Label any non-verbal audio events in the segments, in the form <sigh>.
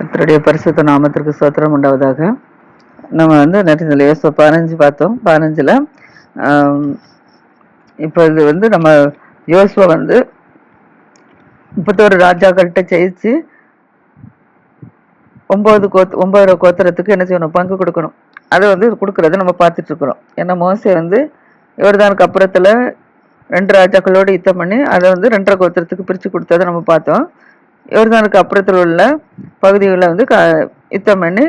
கத்தருடைய பரிசுத்த நாமத்திற்கு சோத்திரம் உண்டாவதாக. நம்ம வந்து நேற்று யோசோ பதினஞ்சு பார்த்தோம். பதினஞ்சில் இப்போ இது வந்து நம்ம யோசுவா வந்து முப்பத்தோரு ராஜாக்கள்கிட்ட ஜெயிச்சு ஒம்பது கோத் ஒம்பது கோத்திரத்துக்கு என்ன செய்யணும்? பங்கு கொடுக்கணும். அதை வந்து கொடுக்கறத நம்ம பார்த்துட்டு இருக்கிறோம். ஏன்னா மோசை வந்து இவர்தானுக்கு அப்புறத்தில் ரெண்டு ராஜாக்களோடு யுத்தம் பண்ணி அதை வந்து ரெண்டரை கோத்திரத்துக்கு பிரித்து கொடுத்ததை நம்ம பார்த்தோம். யோர்தானுக்கு அப்புறத்தில் உள்ள பகுதிகளை வந்து க யுத்தம் பண்ணி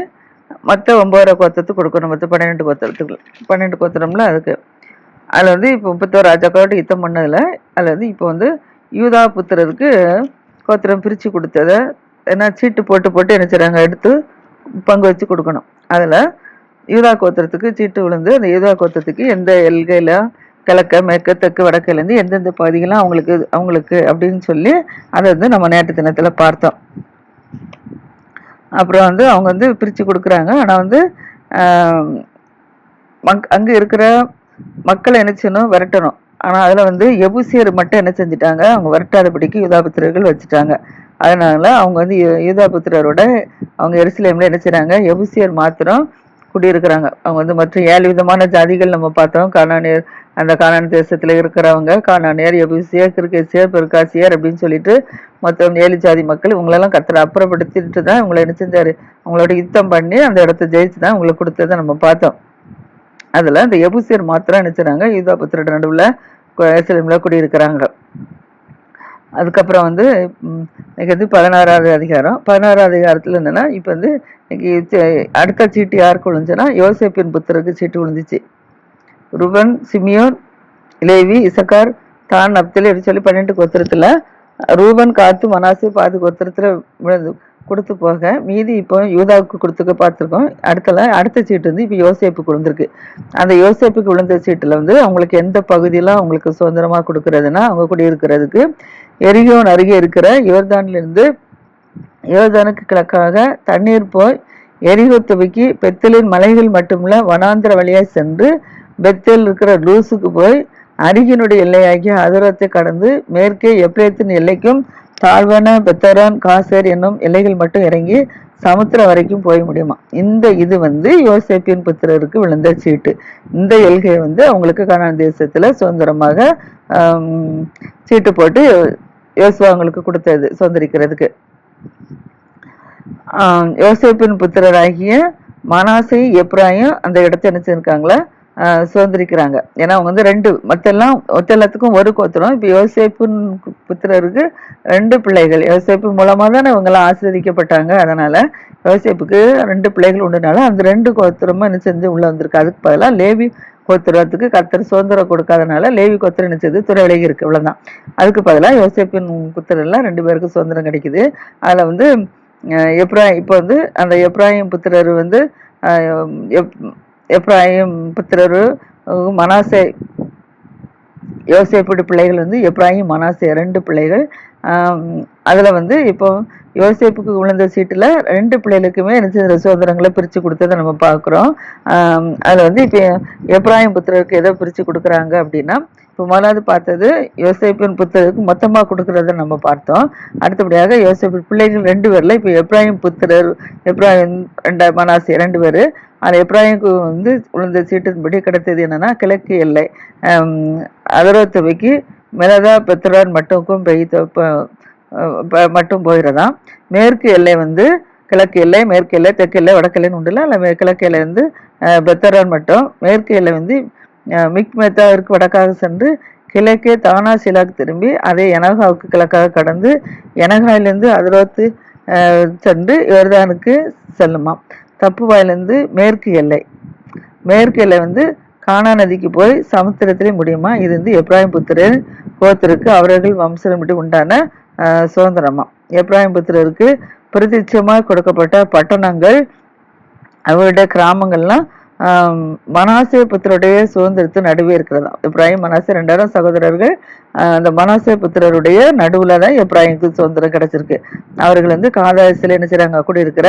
மற்ற ஒம்பதரை கோத்திரத்துக்கு கொடுக்கணும். மற்ற பன்னெண்டு கோத்திரத்துக்கு பன்னெண்டு கோத்திரம்ல அதுக்கு. அதில் வந்து இப்போ முப்பத்தோரு ராஜாக்களோட யுத்தம் பண்ணதில் அதில் வந்து இப்போ வந்து யூதா புத்திரருக்கு கோத்திரம் பிரித்து கொடுத்ததை ஏன்னா சீட்டு போட்டு போட்டு என்ன செய்கிறாங்க எடுத்து பங்கு வச்சு கொடுக்கணும். அதில் யூதா கோத்திரத்துக்கு சீட்டு விழுந்து அந்த யூதா கோத்திரத்துக்கு எந்த எல்கையில் கிழக்க மேற்கு தெற்கு வடக்குலேருந்து எந்தெந்த பகுதிகளாம் அவங்களுக்கு அவங்களுக்கு அப்படின்னு சொல்லி அதை வந்து நம்ம நேற்று தினத்தில் பார்த்தோம். அப்புறம் வந்து அவங்க வந்து பிரித்து கொடுக்குறாங்க. ஆனால் வந்து மக் அங்கே இருக்கிற மக்களை என்ன செய்யணும்? விரட்டணும். ஆனால் அதில் வந்து எபுசியர் மட்டும் என்ன செஞ்சிட்டாங்க? அவங்க விரட்டாதபடிக்கு யூதாபுத்திரர்கள் வச்சுட்டாங்க. அதனால அவங்க வந்து யூதாபுத்திரரோட அவங்க எருசலேமில் என்ன செய்கிறாங்க எபுசியர் மாத்திரம் குடியிருக்கிறாங்க. அவங்க வந்து மற்ற ஏழு விதமான ஜாதிகள் நம்ம பார்த்தோம். கணானியர் அந்த கானான் தேசத்தில் இருக்கிறவங்க கானானியர் எபுசியர் கிர்கேசியர் பெருகாசியர் அப்படின்னு சொல்லிட்டு மொத்தம் ஏழு ஜாதி மக்கள் இவங்களெல்லாம் கத்தரை அப்புறப்படுத்திட்டு தான் இவங்களை என்ன செஞ்சார்? அவங்களோட யுத்தம் பண்ணி அந்த இடத்த ஜெயிச்சு தான் இவங்களுக்கு கொடுத்ததை நம்ம பார்த்தோம். அதில் அந்த எபுசியர் மாத்திரம் யூதா யூதாபுத்திரோட நடுவில் எருசலேமில் குடியிருக்கிறாங்க. அதுக்கப்புறம் வந்து இன்னைக்கு வந்து பதினாறாவது அதிகாரம். பதினாறாவது அதிகாரத்தில் என்னென்னா இப்போ வந்து இன்னைக்கு அடுத்த சீட்டு யாருக்கு விழுந்துச்சுன்னா யோசேப்பின் புத்தருக்கு சீட்டு விழுந்துச்சு. ருபன் சிமியோன் லேவி இசக்கார் தான் நப்தலி அப்படி சொல்லி பன்னெண்டு கோத்திரத்தில் ரூபன் காத்து மனாசு பாதி கோத்திரத்தில் விழுந்து கொடுத்து போக மீதி இப்போ யூதாவுக்கு கொடுத்துக்க பார்த்துருக்கோம். அடுத்தல அடுத்த சீட்டு வந்து இப்போ யோசேப்புக்கு விழுந்திருக்கு. அந்த யோசேப்புக்கு விழுந்த சீட்டில் வந்து அவங்களுக்கு எந்த பகுதியெல்லாம் அவங்களுக்கு சுதந்திரமாக கொடுக்கறதுன்னா அவங்க குடியிருக்கிறதுக்கு எரியோன் அருகே இருக்கிற யோர்தான்லேருந்து யோர்தானுக்கு கிழக்காக தண்ணீர் போய் எரிகோ துவக்கி பெத்தலின் மலைகள் மட்டுமில்ல வனாந்திர வழியாக சென்று பெத்தேல் இருக்கிற லூசுக்கு போய் அருகினுடைய எல்லையாகிய அதிரத்தை கடந்து மேற்கே எப்ரேத்தின் எல்லைக்கும் தாழ்வான பெத்தரான் காசர் என்னும் எல்லைகள் மட்டும் இறங்கி சமுத்திரம் வரைக்கும் போய் முடியுமா? இந்த இது வந்து யோசேப்பின் புத்திரருக்கு விழுந்த சீட்டு. இந்த எல்கை வந்து அவங்களுக்கு கானான் தேசத்தில் சுதந்திரமாக சீட்டு போட்டு யோசுவா அவங்களுக்கு கொடுத்தது சுதந்திரிக்கிறதுக்கு. யோசேப்பின் புத்திரராகிய மனாசை எப்ராயும் அந்த இடத்த என்ன செஞ்சிருக்காங்களா? சுதந்திரிக்கிறாங்க. ஏன்னா அவங்க வந்து ரெண்டு மற்றெல்லாம் மொத்த எல்லாத்துக்கும் ஒரு கோத்திரம். இப்போ யோசிப்பு புத்திரருக்கு ரெண்டு பிள்ளைகள். யோசிப்பு மூலமாக தானே இவங்கெல்லாம் ஆசிரியப்பட்டாங்க அதனால் யோசிப்புக்கு ரெண்டு பிள்ளைகள் உண்டுனால அந்த ரெண்டு கோத்திரமும் என்ன செஞ்சு உள்ளே வந்திருக்கு. அதுக்கு பதிலாக லேவி கோத்திரத்துக்கு கத்தர் சுதந்திரம் கொடுக்காதனால லேவி கோத்திரம் என்ன துறை விலகி இருக்கு. இவ்வளோதான் அதுக்கு பதிலாக யோசிப்பின் புத்திரெல்லாம் ரெண்டு பேருக்கு சுதந்திரம் கிடைக்குது. அதில் வந்து எப்ரா இப்போ வந்து அந்த எப்ராஹிம் புத்திரர் வந்து எப்- எப்ராஹிம் புத்திரரு மனாசே யோசேப்புடைய பிள்ளைகள் வந்து எப்ராஹிம் மனாசே ரெண்டு பிள்ளைகள். அதில் வந்து இப்போ யோசேப்புக்கு விழுந்த சீட்டில் ரெண்டு பிள்ளைகளுக்குமே என்ன சுதந்திரங்களை பிரித்து கொடுத்ததை நம்ம பார்க்குறோம். அதில் வந்து இப்போ எப்ராஹிம் புத்திரருக்கு எதை பிரித்து கொடுக்குறாங்க அப்படின்னா இப்போ முதலாவது பார்த்தது யோசேப்பின் புத்திரருக்கு மொத்தமாக கொடுக்குறத நம்ம பார்த்தோம். அடுத்தபடியாக யோசேப்பு பிள்ளைகள் ரெண்டு பேரில் இப்போ எப்ராஹிம் புத்திரர் எப்ராஹிம் ரெண்டா மனாசி ரெண்டு பேர் அந்த எப்ராஹிமுக்கு வந்து உளுந்த சீட்டின்படி கிடைத்தது என்னன்னா கிழக்கு எல்லை. அதரத்துவைக்கு மெலதா பெத்ரான் மட்டுக்கும் பெய்த ப- மட்டும் போயிடுறதாம் மேற்கு எல்லை வந்து கிழக்கு எல்லை மேற்கு எல்லை தெற்கு எல்லை வடக்கு எல்லைன்னு உண்டுல அல்ல கிழக்கு எல்லை வந்து பெத்தரான் மட்டும். மேற்கு எல்லை வந்து மிக் மெத்தாவிற்கு வடக்காக சென்று கிழக்கே தானா சிலாக்கு திரும்பி அதே எனகாவுக்கு கிழக்காக கடந்து எனகாயிலிருந்து அதிரோத்து சென்று யோர்தானுக்கு செல்லுமாம். தப்புவாயிலிருந்து மேற்கு எல்லை. மேற்கு எல்லை வந்து கானா நதிக்கு போய் சமுத்திரத்திலே முடியுமா? இது வந்து எப்ராஹிம் புத்திரர் கோத்திற்கு அவர்கள் வம்சமிட்டு உண்டான சுதந்திரமா. எப்ராஹிம் புத்திரருக்கு பிரதிச்சயமாக கொடுக்கப்பட்ட பட்டணங்கள் அவருடைய கிராமங்கள்லாம் மனாசே புத்திரருடைய சுதந்திரத்து நடுவே இருக்கிறதா? இப்ராஹிம் மனாசே ரெண்டாயிரம் சகோதரர்கள் ஆஹ், அந்த மனாசே புத்திரருடைய நடுவில் தான் இப்ராஹிமுக்கு சுதந்திரம் கிடைச்சிருக்கு. அவர்கள் வந்து காதாசில என்ன செய்கிறாங்க கூட இருக்கிற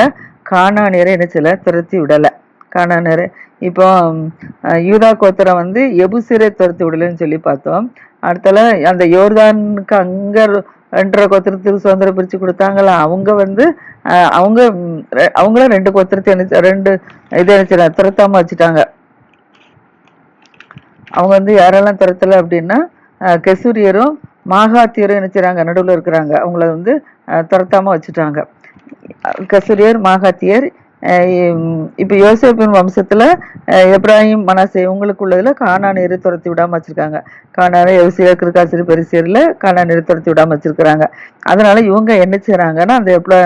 காணானியரை என்ன செய்யல? துரத்தி விடலை. காணானியரை இப்போ யூதா கோத்திரம் வந்து எபுசிரை துரத்தி விடலைன்னு சொல்லி பார்த்தோம். அடுத்தால அந்த யோர்தானுக்கு அங்கே ரெண்டரை கோத்திரத்துக்கு சுதந்திரம் பிரித்து கொடுத்தாங்களா? அவங்க வந்து அவங்க அவங்களும் ரெண்டு கோத்திரத்தை என்ன ரெண்டு இதை என்ன துரத்தாமல் வச்சுட்டாங்க. அவங்க வந்து யாரெல்லாம் துரத்தலை அப்படின்னா கெசூரியரும் மாகாத்தியரும் என்ன செய்கிறாங்க நடுவில் இருக்கிறாங்க. அவங்கள வந்து துரத்தாமல் வச்சுட்டாங்க. கெசூரியர் மாகாத்தியர் இப்போ யோசேப்பின் வம்சத்தில் அஹ், எப்ராஹிம் மனாசே இவங்களுக்கு காணான் கானானியரை துரத்தி விடாமல் வச்சுருக்காங்க. காணான யோசியர் கிருக்காசிரி பெருசியர்ல கானானியரை துரத்தி விடாமல் வச்சிருக்கிறாங்க. அதனால் இவங்க என்ன செய்கிறாங்கன்னா அந்த எப்ரா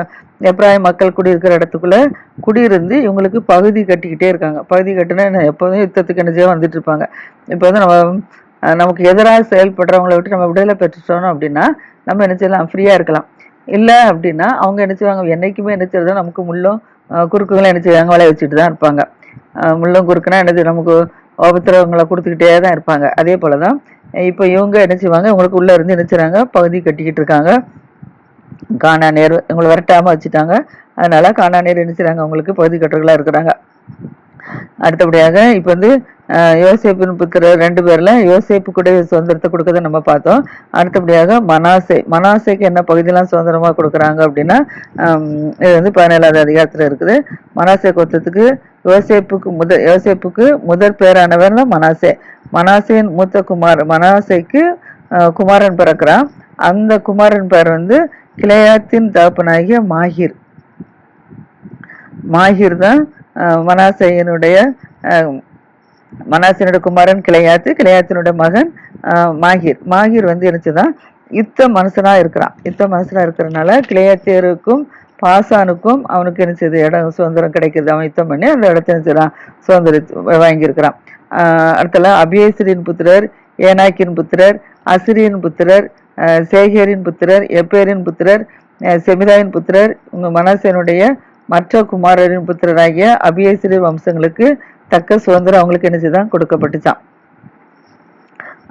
எப்ராஹிம் மக்கள் குடியிருக்கிற இடத்துக்குள்ளே குடியிருந்து இவங்களுக்கு பகுதி கட்டிக்கிட்டே இருக்காங்க. பகுதி கட்டினா எப்போதும் யுத்தத்துக்கு என்ன செய்ய வந்துட்டு இருப்பாங்க. இப்போ வந்து நம்ம நமக்கு எதிராக செயல்படுறவங்கள விட்டு நம்ம விடுதலை பெற்றுட்டோம் அப்படின்னா நம்ம என்ன செய்யலாம் ஃப்ரீயாக இருக்கலாம். இல்லை அப்படின்னா அவங்க என்ன செய்வாங்க? என்றைக்குமே என்ன செய்யறதோ நமக்கு முள்ளும் அஹ், குறுக்குகளும் என்ன செய்வாங்க? விளைய வச்சுட்டு தான் இருப்பாங்க. முள்ளும் குறுக்குனா என்னது நமக்கு உபத்திரவங்களை கொடுத்துக்கிட்டே தான் இருப்பாங்க. அதே போல தான் இப்போ இவங்க என்ன செய்வாங்க? இவங்களுக்கு உள்ளே இருந்து என்ன செய்கிறாங்க பகுதி கட்டிக்கிட்டு இருக்காங்க. காணா நேர் இவங்களை விரட்டாமல் வச்சுட்டாங்க. அதனால காணா நேர் என்ன செய்கிறாங்க அவங்களுக்கு பகுதி கட்டுகளா இருக்கிறாங்க. அடுத்தபடியாக இப்போ வந்து யோசேப்பின் புத்திரர் ரெண்டு பேர்ல யோசேப்பு கூட சுதந்திரத்தை கொடுக்கறத நம்ம பார்த்தோம். அடுத்தபடியாக மனாசே. மனாசேக்கு என்ன பகுதியெல்லாம் சுதந்திரமா கொடுக்குறாங்க அப்படின்னா இது வந்து பதினேழாவது அதிகாரத்துல இருக்குது. மனாசே கொத்தத்துக்கு யோசேப்புக்கு முதல் யோசேப்புக்கு முதற் பேரானவர் தான் மனாசே. மனாசேன் மூத்த குமார் மனாசேக்கு குமாரன் பிறக்கிறான் அந்த குமாரன் பேர் வந்து கிளையாத்தின் தகப்பனாகிய மாஹிர். மாஹிர் தான் மனாசையனுடைய மனாசினோட குமாரன் கிளையாத்து கிளையாத்தினுடைய மகன் மாகிர். மாஹிர் மாஹிர் வந்து என்னச்சுதான் யுத்த மனுஷனா இருக்கிறான். யுத்த மனுஷனா இருக்கிறனால கிளையாத்தியருக்கும் பாசானுக்கும் அவனுக்கு என்ன செய்யுது இடம் சுதந்திரம் கிடைக்குது அவன் யுத்தம் பண்ணி அந்த இடத்த என்ன செய்றான் சுதந்திரம் வாங்கியிருக்கிறான் அடுத்தல அபியேசரின் புத்திரர் ஏனாக்கின் புத்திரர் அசிரியின் புத்திரர் சேகரின் சேகேரின் புத்திரர் எப்பேரின் புத்திரர் செமிதாயின் புத்திரர். உங்க மனசனுடைய மற்ற குமாரரின் புத்திரராகிய அபியேசரின் வம்சங்களுக்கு தக்க சுதந்திரம் அவங்களுக்கு என்ன செய்தான்? கொடுக்கப்பட்டுச்சான்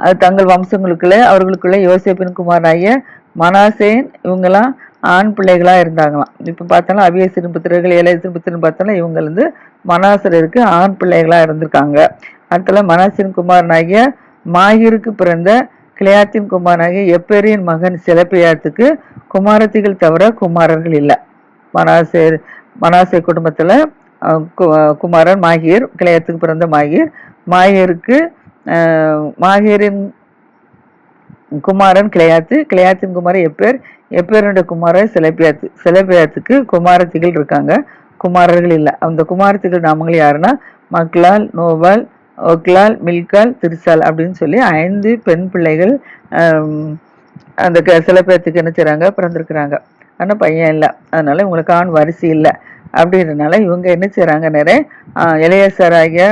அது தங்கள் வம்சங்களுக்குள்ளே அவர்களுக்குள்ளே யோசிப்பின் குமாரனாகிய மனாசேன் இவங்கெல்லாம் ஆண் பிள்ளைகளாக இருந்தாங்களாம். இப்போ பார்த்தாலும் அவியசின் புத்திரர்கள் ஏலேசரின் புத்திரன் பார்த்தாலும் இவங்க வந்து மனாசருக்கு ஆண் பிள்ளைகளாக இருந்திருக்காங்க. அடுத்தல மனாசின் குமாரனாகிய மாஹிருக்கு பிறந்த கிளையாத்தின் குமாரனாகிய எப்பேரியின் மகன் சிலப்பியாத்துக்கு குமாரத்திகள் தவிர குமாரர்கள் இல்லை. மனாசேர் மனாசே குடும்பத்தில் குமாரன் மாகியர் கிளையத்துக்கு பிறந்த மாகியர் மாகியருக்கு மாகியரின் குமாரன் கிளையாத்து. கிளையாத்தின் குமாரன் எப்பேர்? எப்பேருடைய குமாரன் சிலப்பியாத்து. சிலப்பியாத்துக்கு குமாரத்திகள் இருக்காங்க. குமாரர்கள் இல்லை. அந்த குமாரத்திகள் நாமங்கள் யாருன்னா? மக்லால் நோவால் ஒக்லால் மில்கால் திருசால் அப்படின்னு சொல்லி ஐந்து பெண் பிள்ளைகள் அந்த க- சிலப்பேத்துக்கு என்ன செய்கிறாங்க பிறந்திருக்கிறாங்க. ஆனால் பையன் இல்லை. அதனால இவங்களுக்கு ஆண் வரிசை இல்லை. அப்படின்றனால இவங்க என்ன செய்கிறாங்க நிறைய இளையசர் ஆகிய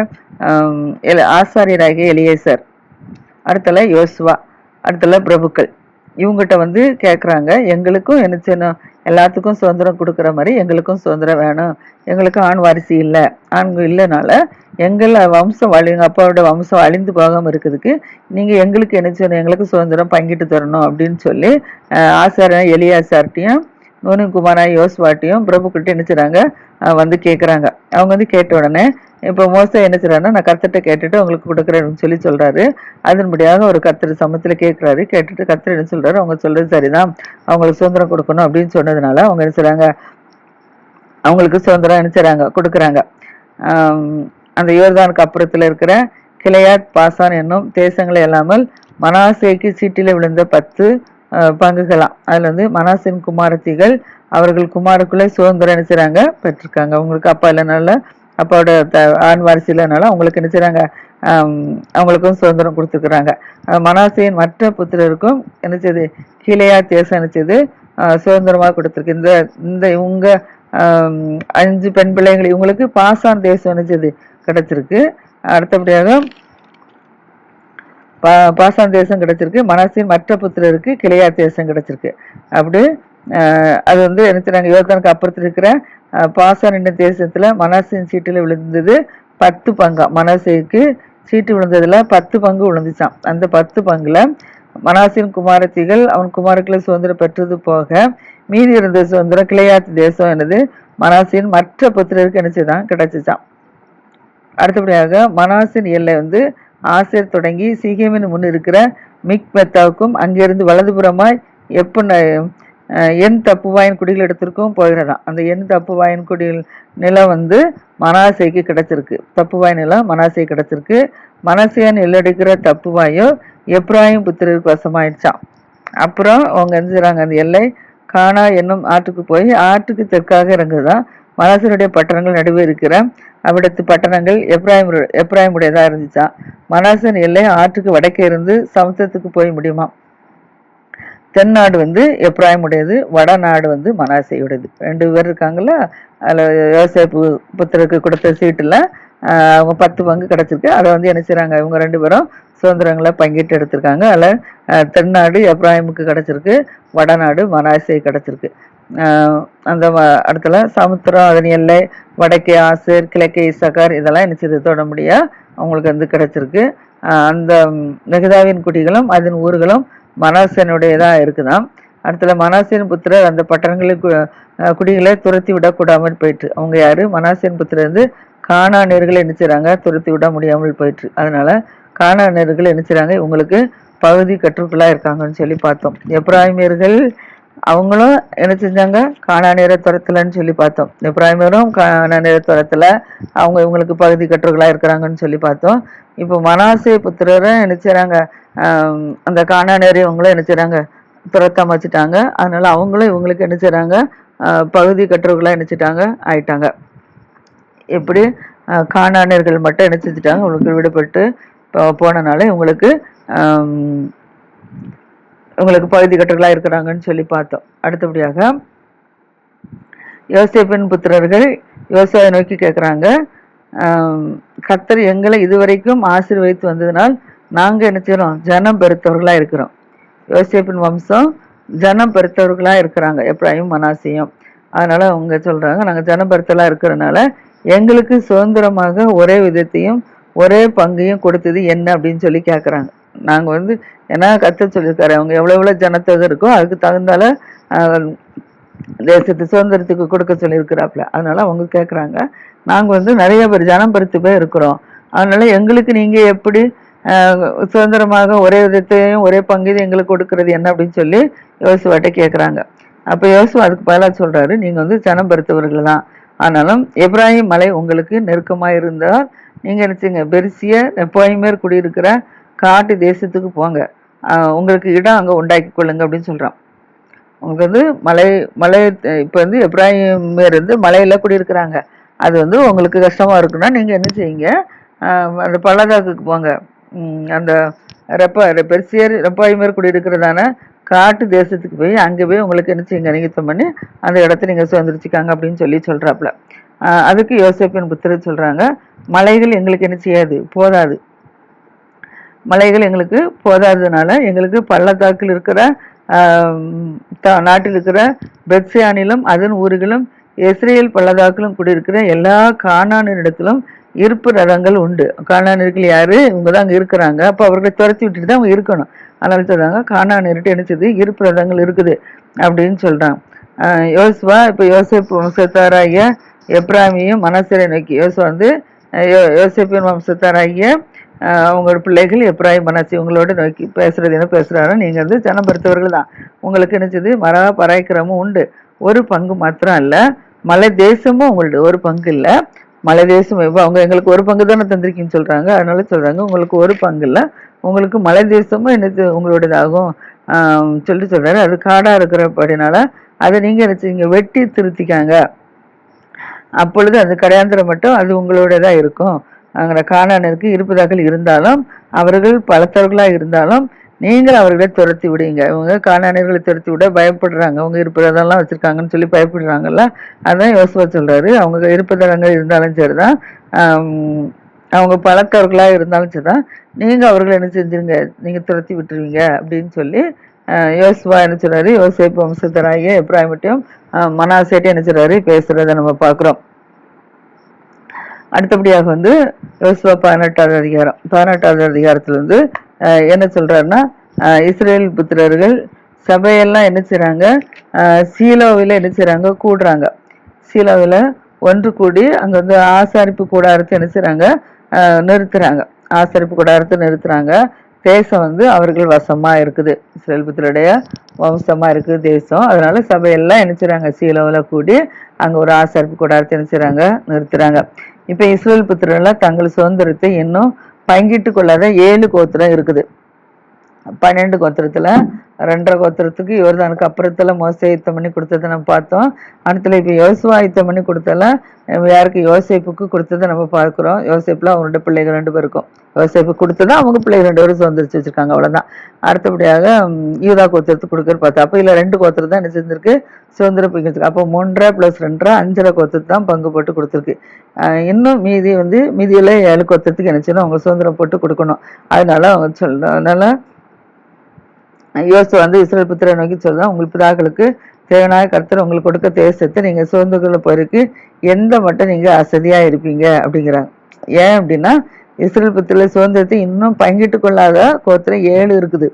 ஆசாரியராகிய இளையசர் அடுத்தல யோசுவா அடுத்தல பிரபுக்கள். இவங்ககிட்ட வந்து கேட்குறாங்க எங்களுக்கும் என்ன செய்யணும் எல்லாத்துக்கும் சுதந்திரம் கொடுக்குற மாதிரி எங்களுக்கும் சுதந்திரம் வேணும். எங்களுக்கு ஆண் வாரிசு இல்லை. ஆண் இல்லைனால எங்களை வம்சம் அழி எங்கள் அப்பாவோட வம்சம் அழிந்து போகாமல் இருக்கிறதுக்கு நீங்கள் எங்களுக்கு என்ன செய்யணும் எங்களுக்கு சுதந்திரம் பங்கிட்டு தரணும் அப்படின்னு சொல்லி அஹ், எளியாசார்ட்டையும் நூனின் நூனு குமாரா யோசுவாட்டையும் பிரபுக்கிட்ட என்ன செய்றாங்க? வந்து கேட்குறாங்க அவங்க வந்து கேட்ட உடனே இப்போ மோசம் என்ன செய்றாருன்னா நான் கர்த்தர்ட்ட கேட்டுட்டு உங்களுக்கு கொடுக்குறேன்னு சொல்லி சொல்றாரு. அதன்படியாக ஒரு கர்த்தர் சமத்துல கேட்குறாரு கேட்டுட்டு கர்த்தர் என்ன சொல்றாரு? அவங்க சொல்றது சரிதான். அவங்களுக்கு சுதந்திரம் கொடுக்கணும் அப்படின்னு சொன்னதுனால அவங்க என்ன செய்றாங்க? அவங்களுக்கு சுதந்திரம் என்ன செய்கிறாங்க கொடுக்குறாங்க. அந்த யோர்தானுக்கு கப்புறத்தில் இருக்கிற கிளையாத் பாசான் என்னும் தேசங்களை இல்லாமல் மனாசேக்கு சீட்டில் விழுந்த பத்து பங்குகளாம். அதில் வந்து மனாசின் குமாரத்திகள் அவர்கள் குமாருக்குள்ளே சுதந்திரம் என்ன பெற்றிருக்காங்க. அவங்களுக்கு அப்பா இல்லைனால அப்பாவோட த- ஆண் வாரிசு இல்லைனால அவங்களுக்கு என்ன அவங்களுக்கும் சுதந்திரம் கொடுத்துருக்குறாங்க. மனாசையின் மற்ற புத்திரருக்கும் என்ன கீழையா தேசம் நினைச்சது சுதந்திரமாக கொடுத்துருக்கு. இந்த இந்த இவங்க அஞ்சு பெண் பிள்ளைகள் இவங்களுக்கு பாசான் தேசம் நினைச்சது கிடச்சிருக்கு கிடைச்சிருக்கு. அடுத்தபடியாக பா பாசான் தேசம் கிடைச்சிருக்கு மனசின் மற்ற புத்திரருக்கு கிளையா தேசம் கிடைச்சிருக்கு. அப்படி அது வந்து என்ன செய்றாங்க யோர்தானுக்கு அப்புறத்தில் இருக்கிற பாசான் என்னும் தேசத்தில் மனசின் சீட்டில் விழுந்தது பத்து பங்கா. மனசுக்கு சீட்டு விழுந்ததில் பத்து பங்கு விழுந்துச்சான் அந்த பத்து பங்குல மனாசின் குமாரத்திகள் அவன் குமாரர்களை சுதந்திரம் பெற்றது போக மீதி இருந்த சுதந்திரம் கிளையாத்து தேசம் என்னது மனாசின் மற்ற புத்திரருக்கு என்ன கிடைச்சிச்சான் அடுத்தபடியாக மனாசின் எல்லை வந்து ஆசிரியர் தொடங்கி சீகேமின் முன் இருக்கிற மிக் மெத்தாவுக்கும் அங்கிருந்து வலதுபுறமாய் எப்புன அஹ், தப்பு தப்புவாயின் குடிகள் இடத்திற்கும் போகிறதாம் அந்த என் தப்புவாயின் குடிகள் நிலம் வந்து மனாசைக்கு கிடைச்சிருக்கு. தப்புவாய் நிலம் மனாசை கிடைச்சிருக்கு. மனசையன் எல்லடிக்கிற தப்புவாயோ எப்ராஹிம் புத்திரருக்கு வசமாயிடுச்சான் அப்புறம் அவங்க என்ன அந்த எல்லை காணா என்னும் ஆற்றுக்கு போய் ஆற்றுக்கு தெற்காக இறங்குதான் மனசனுடைய பட்டணங்கள் நடுவே இருக்கிற அவ்விடத்து பட்டணங்கள் எப்ராஹிம் எப்ராஹிமுடையதாக இருந்துச்சாம் மனாசன் எல்லை ஆற்றுக்கு வடக்கே இருந்து சமுத்திரத்துக்கு போய் முடியுமா? தென்னாடு வந்து எப்ராஹிமுடையது வடநாடு வந்து மனாசையுடையது. ரெண்டு பேர் இருக்காங்களா அதில் யோசேப்பு புத்தருக்கு கொடுத்த சீட்டில் அவங்க பத்து பங்கு கிடச்சிருக்கு. அதை வந்து என்ன செய்கிறாங்க இவங்க ரெண்டு பேரும் சுதந்திரங்களை பங்கிட்டு எடுத்திருக்காங்க. அதில் தென்னாடு எப்ராஹிமுக்கு கிடச்சிருக்கு வடநாடு மனாசை கிடச்சிருக்கு. அந்த இடத்துல சமுத்திரம் அதன் எல்லை வடக்கே ஆசர் கிழக்கே இசகார் இதெல்லாம் என்ன செய்து தொட முடியா? அவங்களுக்கு வந்து கிடைச்சிருக்கு. அந்த மெகதாவின் குடிகளும் அதன் ஊர்களும் மனாசனுடையதாக இருக்குதான் அடுத்தது மனாசின் புத்திரர் அந்த பட்டணங்களுக்கு குடிகளை துரத்தி விடக்கூடாமல் போயிட்டு அவங்க யாரு? மனாசின் புத்திரர் வந்து காணானியர்களை என்ன துரத்தி விட முடியாமல் போயிட்டு அதனால காணானியர்கள் என்ன இவங்களுக்கு பகுதி கற்றுக்குள்ளாக இருக்காங்கன்னு சொல்லி பார்த்தோம். எப்ராஹிமியர்கள் அவங்களும் என்ன செஞ்சாங்க? காணா நேர துரத்துலன்னு சொல்லி பார்த்தோம். இப்ராஹிமரும் காணா நேர துரத்துல அவங்க இவங்களுக்கு பகுதி கற்றுகளா இருக்கிறாங்கன்னு சொல்லி பார்த்தோம். இப்போ மனாசே புத்திரரை என்ன செய்றாங்க? ஆம், அந்த காணானியரை இவங்களும் என்ன செய்றாங்க? துரத்தாம வச்சுட்டாங்க. அதனால அவங்களும் இவங்களுக்கு என்ன செய்றாங்க? பகுதி கற்றுகளா நினைச்சிட்டாங்க ஆயிட்டாங்க. எப்படி? காணானியர்கள் மட்டும் என்ன செஞ்சுட்டாங்க? அவங்களுக்கு விடுபட்டு போனனால இவங்களுக்கு இவங்களுக்கு பகுதி கட்டுகளாக இருக்கிறாங்கன்னு சொல்லி பார்த்தோம். அடுத்தபடியாக யோசேப்பின் புத்திரர்கள் யோசியாவை நோக்கி கேட்குறாங்க கர்த்தர் எங்களை இதுவரைக்கும் ஆசீர்வதித்து வந்ததினால் நாங்கள் என்ன செய்கிறோம் ஜனம் பெருத்தவர்களாக இருக்கிறோம். யோசேப்பின் வம்சம் ஜனம் பெருத்தவர்களாக இருக்கிறாங்க எப்ராஹிம் மனாசியும். அதனால் அவங்க சொல்கிறாங்க நாங்கள் ஜனம் பெருத்தலாக இருக்கிறனால எங்களுக்கு சுதந்திரமாக ஒரே விதத்தையும் ஒரே பங்கையும் கொடுத்தது என்ன அப்படின்னு சொல்லி கேட்குறாங்க. நாங்கள் வந்து ஏன்னா கர்த்தர் சொல்லியிருக்காரு? அவங்க எவ்வளோ எவ்வளோ ஜனத்தொகை இருக்கோ அதுக்கு தகுந்தால தேசத்து சுதந்திரத்துக்கு கொடுக்க சொல்லியிருக்கிறாப்புல. அதனால அவங்க கேட்குறாங்க நாங்கள் வந்து நிறைய பேர் ஜனம் பருத்து பேர் இருக்கிறோம். அதனால எங்களுக்கு நீங்கள் எப்படி சுதந்திரமாக ஒரே விதத்தையும் ஒரே பங்கு எங்களுக்கு கொடுக்கறது என்ன அப்படின்னு சொல்லி யோசுவாட்ட கேட்குறாங்க அப்போ யோசுவா அதுக்கு பதிலாக சொல்கிறாரு நீங்கள் வந்து ஜனம் பருத்தவர்கள் தான். ஆனாலும் எப்ராஹிம் மலை உங்களுக்கு நெருக்கமாக இருந்தால் நீங்கள் நினச்சிங்க பெருசிய எப்போயுமே குடியிருக்கிற காட்டு தேசத்துக்கு போங்க. உங்களுக்கு இடம் அங்கே உண்டாக்கி கொள்ளுங்க அப்படின்னு சொல்கிறான் உங்களுக்கு வந்து மலை மலை இப்போ வந்து எப்ராஹிமர் வந்து மலையில் குடியிருக்கிறாங்க. அது வந்து உங்களுக்கு கஷ்டமாக இருக்குன்னா நீங்கள் என்ன செய்யுங்க? அந்த பள்ளத்தாக்குக்கு போங்க. அந்த ரெப்ப பெருசியர் ரெப்பாயிமர் குடியிருக்கிறதான காட்டு தேசத்துக்கு போய் அங்கே போய் உங்களுக்கு என்ன செய்யுங்க? நிகித்தம் பண்ணி அந்த இடத்த நீங்கள் சுதந்திரிச்சுக்காங்க அப்படின்னு சொல்லி சொல்கிறாப்புல அதுக்கு யோசிப்பின் புத்தர் சொல்கிறாங்க மலைகள் எங்களுக்கு என்ன செய்யாது? போதாது. மலைகள் எங்களுக்கு போதாததுனால எங்களுக்கு பள்ளத்தாக்கில் இருக்கிற த- நாட்டில் இருக்கிற பெத்சியானிலும் அதன் ஊர்களும் இஸ்ரேல் பள்ளதாக்கிலும் குடியிருக்கிற எல்லா காணானிடத்திலும் இருப்பு ரதங்கள் உண்டு. கானானியர்கள் யார்? இவங்க தான் அங்கே இருக்கிறாங்க. அப்போ அவர்களை துரத்தி விட்டுட்டு தான் அவங்க இருக்கணும். அதனால சொல்கிறாங்க கானானியர்கிட்ட என்ன இருப்பு ரதங்கள் இருக்குது அப்படின்னு சொல்கிறான் யோசுவா இப்போ யோசேப் வம்சத்தாராகிய எப்ராமியும் மனசரை நோக்கி யோசுவா வந்து யோசிப்பின் யோ- வம்சத்தாராகிய அவங்களோட பிள்ளைகள் எப்ராஹிம் மனசி உங்களோட நோக்கி பேசுறது என்ன பேசுறாரோ நீங்க வந்து ஜனப்படுத்தவர்கள் தான். உங்களுக்கு நினைச்சது மரா பராக்கிரமும் உண்டு. ஒரு பங்கு மாத்திரம் இல்லை மலை தேசமும் உங்களுடைய ஒரு பங்கு இல்ல. மலை தேசம் இப்போ அவங்க எங்களுக்கு ஒரு பங்கு தானே தந்திருக்கீங்கன்னு சொல்றாங்க. அதனால சொல்றாங்க உங்களுக்கு ஒரு பங்கு இல்ல. உங்களுக்கு மலை தேசமும் என்னது உங்களோடதாகும் ஆஹ் சொல்லி சொல்றாரு. அது காடா இருக்கிறபடினால அதை நீங்க என்ன செய்யுங்க வெட்டி திருத்திக்காங்க. அப்பொழுது அது கடையாந்திரம் மட்டும் அது உங்களோடதா இருக்கும். அங்கே காணானருக்கு இருப்பதாக இருந்தாலும் அவர்கள் பலத்தவர்களாக இருந்தாலும் நீங்கள் அவர்களை துரத்தி விடுங்க. இவங்க காணானியர்களை துரத்தி விட பயப்படுறாங்க. அவங்க இருப்பதெல்லாம் வச்சுருக்காங்கன்னு சொல்லி பயப்படுறாங்கல்ல? அதான் யோசுவா சொல்கிறாரு அவங்க இருப்பதங்கள் இருந்தாலும் சரி தான் அவங்க பழக்கவர்களாக இருந்தாலும் சரி தான் நீங்கள் அவர்களை என்ன செஞ்சிருங்க? நீங்கள் துரத்தி விட்டுருவீங்க அப்படின்னு சொல்லி யோசுவா என்ன சொல்கிறாரு யோசிப்பு வம்சத்தராகிய எப்ராஹிமிட்டையும் மனாசேட்டையும் என்ன சொல்கிறாரு பேசுறதை நம்ம பார்க்குறோம். அடுத்தபடியாக வந்து யோசுவா பதினெட்டாவது அதிகாரம் பதினெட்டாவது அதிகாரத்தில் வந்து என்ன சொல்கிறாருன்னா இஸ்ரேல் புத்திரர்கள் சபையெல்லாம் என்ன செய்கிறாங்க சீலோவில் என்ன செய்கிறாங்க கூடுறாங்க. சீலோவில் ஒன்று கூடி அங்கே வந்து ஆசாரிப்பு கூடாரத்தை என்ன செய்கிறாங்க நிறுத்துகிறாங்க ஆசாரிப்பு கூடாரத்தை நிறுத்துகிறாங்க தேசம் வந்து அவர்கள் வசமாக இருக்குது. இஸ்ரேல் புத்திரருடைய வம்சமாக இருக்குது தேசம். அதனால சபையெல்லாம் என்ன செய்கிறாங்க சீலோவில் கூடி அங்கே ஒரு ஆசரிப்பு கூடாரத்தை என்ன செய்கிறாங்க நிறுத்துகிறாங்க இப்போ இஸ்ரேல் புத்திரெல்லாம் தங்கள் சுதந்திரத்தை இன்னும் பங்கிட்டு கொள்ளாத ஏழு கோத்திரம் இருக்குது. பன்னெண்டு கோத்திரத்தில் ரெண்டரை கோத்திரத்துக்கு யோர்தானுக்கு அப்புறத்தில் மோசை யுத்தம் பண்ணி கொடுத்ததை நம்ம பார்த்தோம். அடுத்துல இப்போ யோசுவா யுத்தம் பண்ணி கொடுத்தல யாருக்கு? யோசேப்புக்கு கொடுத்ததை நம்ம பார்க்குறோம். யோசேப்புல அவங்களோட பிள்ளைகள் ரெண்டு பேருக்கும். யோசேப்பு கொடுத்ததை அவங்க பிள்ளைகள் ரெண்டு பேரும் சுதந்திரிச்சு வச்சுருக்காங்க அவ்வளோதான் அடுத்தபடியாக யூதா கோத்திரத்துக்கு கொடுக்குற பார்த்தா அப்போ இல்லை ரெண்டு கோத்திரம் தான் என்ன செஞ்சிருக்கு? சுதந்திரம் பிடிச்சிருக்கு அப்போ மூன்றரை ப்ளஸ் ரெண்டரை அஞ்சரை கோத்திரத்து தான் பங்கு போட்டு கொடுத்துருக்கு. இன்னும் மீதி வந்து மீதியில் ஏழு கோத்திரத்துக்கு என்ன செய்யணும்? அவங்க சுதந்திரம் போட்டு கொடுக்கணும். அதனால அவங்க சொல்ற அதனால யோசு வந்து இஸ்ரேல் புத்திரை நோக்கி சொல்லுதான் உங்கள் பிதாக்களுக்கு தேவனாய கருத்தர் உங்களுக்கு கொடுக்க தேசத்தை நீங்கள் சுதந்திர போயிருக்கு எந்த மட்டும் நீங்கள் அசதியாக இருப்பீங்க? அப்படிங்கிறாங்க. ஏன் அப்படின்னா இஸ்ரேல் புத்திர சுதந்திரத்தை இன்னும் பங்கிட்டு கொள்ளாத கோத்திரம் ஏழு இருக்குது.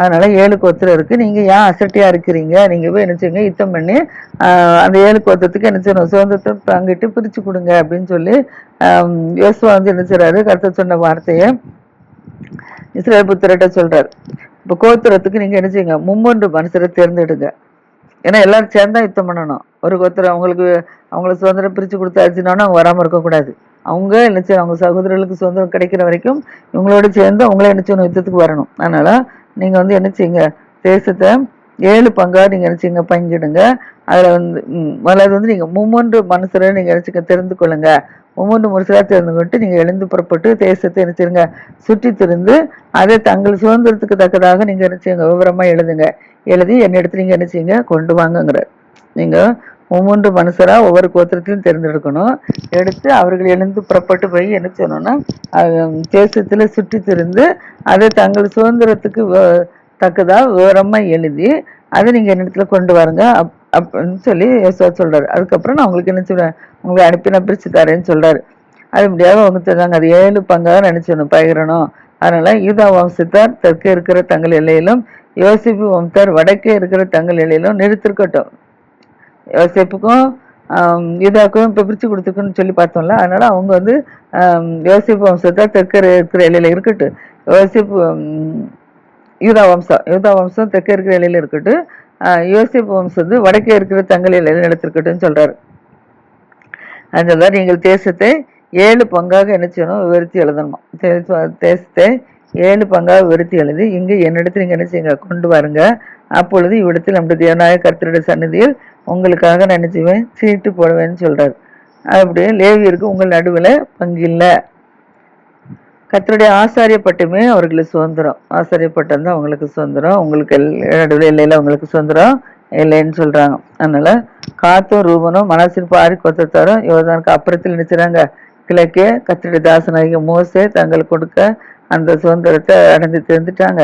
அதனால ஏழு கோத்திரம் இருக்கு. நீங்க ஏன் அசட்டியா இருக்கிறீங்க? நீங்க போய் என்ன செய்யுங்க? யுத்தம் பண்ணி அந்த ஏழு கோத்திரத்துக்கு என்ன செய்யணும்? சுதந்திரத்தை பங்கிட்டு பிரிச்சு கொடுங்க அப்படின்னு சொல்லி யோசுவா வந்து என்ன செய்றாரு? கர்த்தர் சொன்ன வார்த்தையை இஸ்ரேல் புத்திரட்ட சொல்றாரு. இப்போ கோத்திரத்துக்கு நீங்கள் என்ன செய்யுங்க? மும்மொன்று மனுஷரை தேர்ந்தெடுங்க. ஏன்னா எல்லாரும் சேர்ந்தா யுத்தம் பண்ணணும். ஒரு கோத்திரம் அவங்களுக்கு அவங்கள சுதந்திரம் பிரித்து கொடுத்தாச்சுனாலும் அவங்க வராமல் இருக்கக்கூடாது. அவங்க என்ன செய்யணும் அவங்க சகோதரர்களுக்கு சுதந்திரம் கிடைக்கிற வரைக்கும் இவங்களோட சேர்ந்து அவங்களே என்ன செய்யணும்? யுத்தத்துக்கு வரணும். அதனால் நீங்கள் வந்து என்ன செய்யுங்க? தேசத்தை ஏழு பங்கா நீங்கள் என்ன பங்கிடுங்க. அதில் வந்து ம், முதல்ல வந்து நீங்கள் மும்மொன்று மனுஷரை நீங்கள் என்ன தெரிந்து கொள்ளுங்கள் மும்மொன்று மனுஷரா திறந்து கொண்டு நீங்கள் எழுந்து புறப்பட்டு தேசத்தை என்ன செய்யுங்க சுற்றி திருந்து அதை தங்கள் சுதந்திரத்துக்கு தக்கதாக நீங்கள் என்ன செய்யுங்க விவரமாக எழுதுங்க. எழுதி என்னிடத்துல நீங்கள் என்ன செய்யுங்க? கொண்டு வாங்கங்கிறார். நீங்கள் ஒவ்வொன்று மனுஷராக ஒவ்வொரு கோத்திரத்திலும் தேர்ந்தெடுக்கணும். எடுத்து அவர்கள் எழுந்து புறப்பட்டு போய் என்ன சொன்னோன்னா தேசத்தில் சுற்றி திருந்து அதை தங்கள் சுதந்திரத்துக்கு வ- விவரமாக எழுதி அதை நீங்கள் என்னிடத்துல கொண்டு வாருங்க. அப் அப்படின்னு சொல்லி யோசுவா சொல்கிறார் அதுக்கப்புறம் நான் உங்களுக்கு என்ன சொல்கிறேன் உங்களை அனுப்பி நான் பிரிச்சு தரேன்னு சொல்கிறார் அது முடியாத அவங்க சொன்னாங்க அது ஏழு பங்காக நினச்சிடணும் பகிரணும். அதனால் யூதா வம்சத்தார் தெற்கே இருக்கிற தங்கள் எல்லையிலும் யோசிப்பு வம்சத்தார் வடக்கே இருக்கிற தங்கள் எல்லையிலும் நிறுத்திருக்கட்டும். யோசிப்புக்கும் யூதாவுக்கும் இப்போ பிரித்து கொடுத்துருக்குன்னு சொல்லி பார்த்தோம்ல. அதனால் அவங்க வந்து யோசிப்பு வம்சத்தார் தெற்கே இருக்கிற எல்லையில் இருக்கட்டும். யோசிப்பு யூதா வம்சம் யூதா வம்சம் தெற்கே இருக்கிற எல்லையில் இருக்கட்டும். யோசிப் யோசிப்பு வம்சம் வந்து வடக்கே இருக்கிற தங்களில் எல்லையில எடுத்திருக்கட்டும்னு சொல்றாரு. அதனால நீங்கள் தேசத்தை ஏழு பங்காக என்ன செய்யணும் விவரித்து எழுதணுமா? தேச- தேசத்தை ஏழு பங்காக விவரித்து எழுதி இங்கே என்னிடத்தில் நீங்கள் என்ன செய்யுங்க கொண்டு வாருங்க. அப்பொழுது இவ்விடத்தில் நம்முடைய தேவனாய கர்த்தருடைய சன்னதியில் உங்களுக்காக நினைச்சுவேன் சீட்டு போடுவேன்னு சொல்கிறார் அப்படியே லேவியருக்கு உங்கள் நடுவில் பங்கு இல்லை கத்தருடைய ஆசாரியப்பட்டுமே அவர்களுக்கு சுதந்திரம். ஆசாரியப்பட்டம் தான் அவங்களுக்கு சுதந்திரம். உங்களுக்கு எல்- நடுவுல இல்லையில உங்களுக்கு சுதந்திரம் இல்லைன்னு சொல்றாங்க. அதனால காத்தும் ரூபனும் மனசின் பாரி கொத்தத்தாரும் யோர்தானுக்கு அப்புறத்தில் நினைச்சுறாங்க. கிழக்கே கத்தருடைய தாசனாகிய மோசே தங்கள் கொடுக்க அந்த சுதந்திரத்தை அடைந்து தெரிந்துட்டாங்க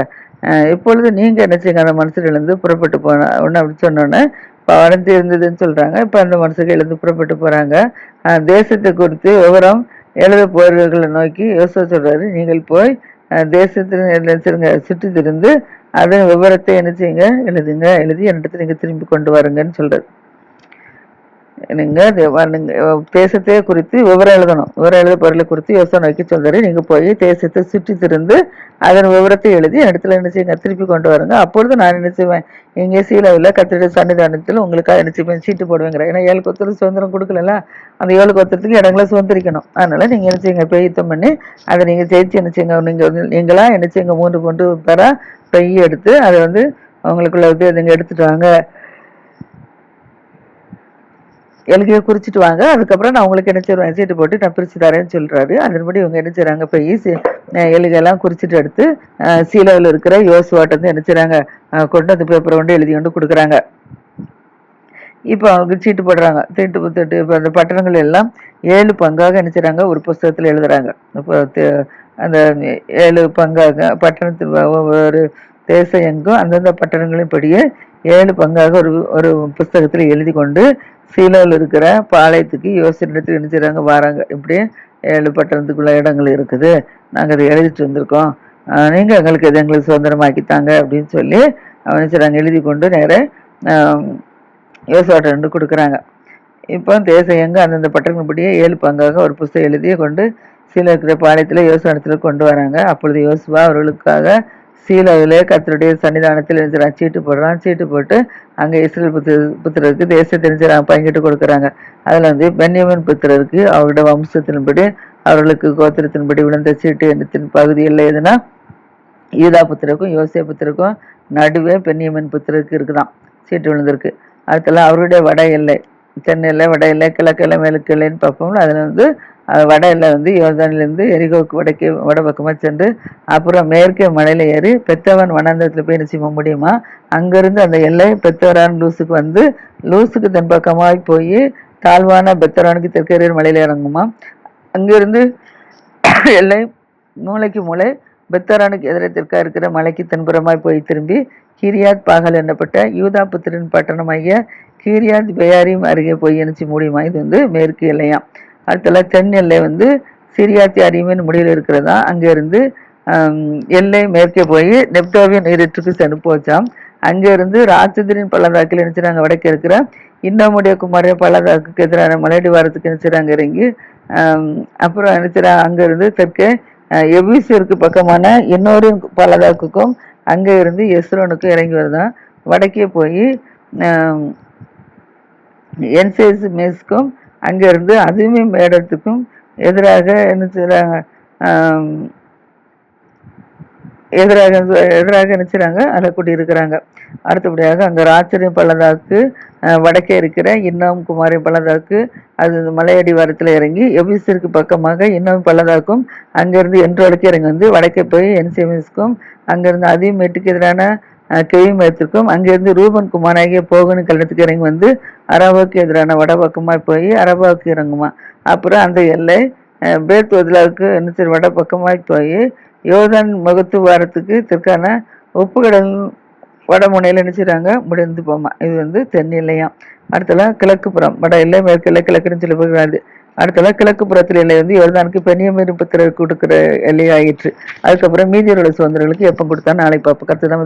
இப்பொழுது நீங்கள் என்ன செய்யுங்க? அந்த இருந்து புறப்பட்டு போன ஒன்று அப்படி சொன்னோன்னே இப்போ அடைந்து இருந்ததுன்னு சொல்கிறாங்க இப்போ அந்த மனசுக்கு எழுந்து புறப்பட்டு போகிறாங்க தேசத்தை குறித்து விவரம் எழுத போறவர்களை நோக்கி யோசனை சொல்கிறாரு நீங்கள் போய் தேசத்தில் என்ன செய்யுங்க சுற்றி திருந்து அதன் விவரத்தை என்ன செய்யுங்க? எழுதுங்க. எழுதி என்னிடத்துல நீங்கள் திரும்பி கொண்டு வருங்கன்னு சொல்கிறார் நீங்கள் தேவ- தேசத்தை குறித்து விவரம் எழுதணும். விவரம் எழுத பொருளை குறித்து யோசனை வைக்க சொல்றாரு நீங்கள் போய் தேசத்தை சுற்றி திருந்து அதன் விவரத்தை எழுதி இடத்துல என்ன செய்யுங்க? திருப்பி கொண்டு வருங்க. அப்பொழுது நான் என்ன செய்வேன்? இங்கே சீலாவில் கத்திரிட சன்னிதானத்தில் உங்களுக்காக என்ன செய்வேன்? சீட்டு போடுவேங்கிறேன் ஏன்னா ஏழு கொத்தருக்கு சுதந்திரம் கொடுக்கல அந்த ஏழு கொத்தரத்துக்கு இடங்களை சுதந்திரிக்கணும். அதனால நீங்கள் என்ன செய்யுங்க? பெய்யுத்தம் பண்ணி அதை நீங்கள் ஜெயிச்சு என்ன செய்யுங்க? நீங்கள் வந்து என்ன செய்யுங்க? மூன்று கொண்டு பெற பெய்ய எடுத்து அதை வந்து அவங்களுக்குள்ள வந்து அதுங்க எடுத்துட்டு வாங்க. எழுதிய குறிச்சிட்டு வாங்க. அதுக்கப்புறம் நான் உங்களுக்கு என்ன செய்வேன் சீட்டு போட்டு நான் பிரிச்சு தரேன்னு சொல்றாரு. அதன்படி இவங்க என்ன செய்றாங்க? போய் எழுகையெல்லாம் குறிச்சிட்டு எடுத்து அஹ், சீலோவில் இருக்கிற யோசுவாட்ட வந்து என்ன செய்றாங்க? கொண்டு அந்த பேப்பரை கொண்டு எழுதி கொண்டு கொடுக்குறாங்க. இப்போ அவங்க சீட்டு போடுறாங்க. தீட்டு தீட்டு இப்போ அந்த பட்டணங்கள் எல்லாம் ஏழு பங்காக என்ன ஒரு புஸ்தகத்தில் எழுதுறாங்க. இப்போ அந்த ஏழு பங்காக பட்டணத்தில் ஒரு தேச எங்கும் அந்தந்த பட்டணங்களின் படியே ஏழு பங்காக ஒரு ஒரு புஸ்தகத்தில் எழுதி கொண்டு சீலோவில் இருக்கிற பாளையத்துக்கு யோசனத்துக்கு என்ன செய்றாங்க? வராங்க. இப்படி ஏழு பட்டணத்துக்குள்ள இடங்கள் இருக்குது. நாங்கள் அதை எழுதிட்டு வந்திருக்கோம். நீங்கள் எங்களுக்கு இது எங்களுக்கு சுதந்திரமாக்கித்தாங்க அப்படின்னு சொல்லி அவன் செய்கிறாங்க எழுதி கொண்டு நேர யோசுவாட்ட ரெண்டு கொடுக்குறாங்க. இப்போ தேசம் எங்கே அந்தந்த பட்டணப்படியே ஏழு பங்காக ஒரு புஸ்தகம் எழுதிய கொண்டு சீல இருக்கிற பாளையத்தில் யோசுவனத்தில் கொண்டு வராங்க. அப்பொழுது யோசுவா அவர்களுக்காக சீலாவிலே கத்தருடைய சன்னிதானத்தில் எழுதுறான் சீட்டு போடுறான். சீட்டு போட்டு அங்கே இஸ்ரேல் புத்திர புத்திரருக்கு தேச தெரிஞ்சுறாங்க பங்கிட்டு கொடுக்குறாங்க. அதில் வந்து பென்யமின் புத்திரருக்கு அவருடைய வம்சத்தின்படி அவர்களுக்கு கோத்திரத்தின்படி விழுந்த சீட்டு எண்ணத்தின் பகுதி இல்லை எதுனா யூதா புத்திரருக்கும் யோசிய புத்திரருக்கும் நடுவே பென்யமின் புத்திரருக்கு இருக்குதான். சீட்டு விழுந்திருக்கு. அடுத்தல அவருடைய வட எல்லை. தென்னையில் வட எல்லை கிழக்கு எல்லை மேற்கு எல்லைன்னு பார்ப்போம்ல அதில் வந்து அஹ், வட வந்து யோர்தானிலிருந்து எரிகோவுக்கு வடக்கே வடபக்கமாக சென்று அப்புறம் மேற்கே மலையில் ஏறி பெத்தவன் வனாந்தரத்தில் போய் நிச்சயமா முடியுமா? அங்கேருந்து அந்த எல்லை பெத்தவரான் லூஸுக்கு வந்து லூஸுக்கு தென்பக்கமாய் போய் தாழ்வான பெத்தவரானுக்கு தெற்கேறியர் மலையில் இறங்குமா? அங்கேருந்து <coughs> எல்லை மூளைக்கு மூளை பெத்தரானுக்கு எதிரே தெற்கா இருக்கிற மலைக்கு தென்புறமாய் போய் திரும்பி கீரியாத் பாகல் என்னப்பட்ட யூதா புத்திரன் பட்டணமாகிய கீரியாத் பெயாரியும் அருகே போய் இணைச்சி முடியுமா? இது வந்து மேற்கு எல்லையாம் அடுத்தல தென் எல்லை வந்து சிரியாத்தி அரிமின் முடிவில் இருக்கிறதா? அங்கேருந்து எல்லை மேற்கே போய் நெப்டோவின் நீரிட்டுக்கு சென்று போச்சாம். அங்கேருந்து ராட்சதரின் பள்ளத்தாக்கில் நினைச்சாங்க வடக்கே இருக்கிற இன்னமுடைய குமாரிய பள்ளத்தாக்குக்கு எதிரான மலையடி வாரத்துக்கு நினைச்சாங்க இறங்கி அப்புறம் நினைச்சாங்க அங்கேருந்து தெற்கே எபிசியருக்கு பக்கமான இன்னொரு பள்ளத்தாக்குக்கும் அங்கே இருந்து எஸ்ரோனுக்கும் இறங்கி வருதான் வடக்கே போய் என்சேஸ் மேஸ்க்கும் அங்கிருந்து அதுவுமே மேடத்துக்கும் எதிராக என்ன செய்கிறாங்க எதிராக எதிராக நினைச்சுறாங்க அதில் இருக்கிறாங்க அடுத்தபடியாக அங்கே ராச்சரியம் பள்ளத்தாக்கு வடக்கே இருக்கிற இன்னும் குமாரி பள்ளத்தாக்கு அது மலையடி வாரத்தில் இறங்கி எபிசிற்கு பக்கமாக இன்னும் பள்ளத்தாக்கும் அங்கேருந்து என்றோடுக்கு இறங்கி வந்து வடக்கே போய் என்சிஎம்எஸ்க்கும் அங்கேருந்து அதிமேட்டுக்கு எதிரான கெவிமேத்திற்கும் அங்கேருந்து ரூபன் குமாராகிய போகனு கல்லத்துக்கு இறங்கி வந்து அரபாவுக்கு எதிரான வடபக்கமாக போய் அரபாவுக்கு இறங்குமா. அப்புறம் அந்த எல்லை பேத் வதிலாவுக்கு என்ன சரி வடபக்கமாக போய் யோதான் முகத்து வாரத்துக்கு தெற்கான உப்புக்கடல் வடமுனையில் நினைச்சிடறாங்க முடிந்து போமா. இது வந்து தென் எல்லையாம். அடுத்தல கிழக்கு புறம். வட இல்லை மேற்கு இல்லை கிழக்குன்னு சொல்லி போகிறாரு அடுத்தல கிழக்கு புறத்தில் எல்லை வந்து யோர்தானுக்கு பெண்ணியமீறும் புத்திரர் கொடுக்குற எல்லையாயிற்று. அதுக்கப்புறம் மீதியரோட சுதந்திரங்களுக்கு எப்போ கொடுத்தா நாளை பார்ப்போம். கருத்து தான்